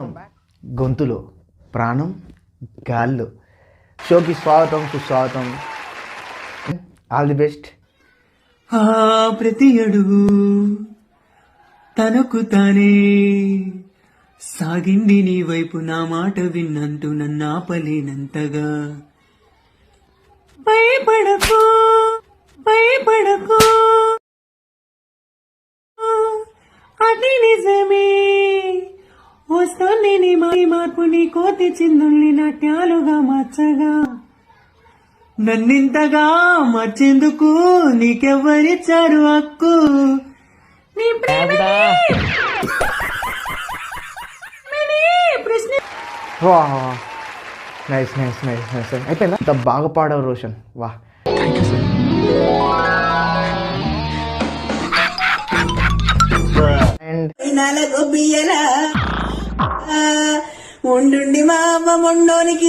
గొంతులో ప్రాణం గాల్లో. షోకి స్వాగతం సుస్వాగతం. ఆల్ ది బెస్ట్ ఆ ప్రతి అడుగు తనకు తానే సాగింది నీ వైపు నా మాట విన్నంటూ నన్ను ఆపలేనంతగా భయపడకు భయపడకు. అది నిజమే. వస్తుంది నీ మార్పు నీ కోతి చిందుల్ని నాట్యాలుగా మార్చగా. నన్నింతగా మార్చేందుకు నీకెవ్వరిచ్చారు హక్కు? నీ నైస్ నైస్ నైస్ నైస్ అయిపోయిందా? అంత బాగా పాడవు రోషన్. వా. అండ్ ఉండుండి మా అమ్మ మొండోనికి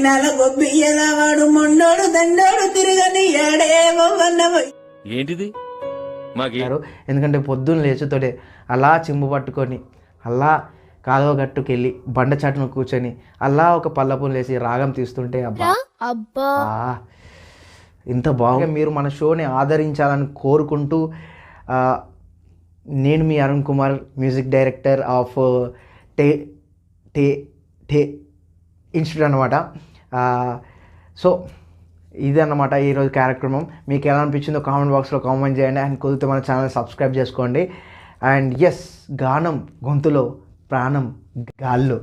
నాలుగు బియ్యలా వాడు మొండోడు దండోడు తిరగని ఏడేవన్నవై. ఏంటిది? మాకి ఎందుకంటే పొద్దున్న లేచుతోటే అలా చెంబు పట్టుకొని అలా కాలువ గట్టుకెళ్ళి బండ చాటును కూర్చొని అలా ఒక పల్లపులు వేసి రాగం తీస్తుంటే అబ్బా. అబ్బా. ఇంత బాగా మీరు మన షోని ఆదరించాలని కోరుకుంటూ ఆ, నేను మీ Arun Kumar music director of టే టే టే ఇన్స్టిట్యూట్ అనమాట సో ఇది అన్నమాట ఈరోజు కార్యక్రమం. మీకు ఎలా అనిపించిందో కామెంట్ బాక్స్లో కామెంట్ చేయండి అండ్ కుదిరితే మన ఛానల్ సబ్స్క్రైబ్ చేసుకోండి. అండ్ ఎస్ గానం గొంతులో ప్రాణం గాల్లో.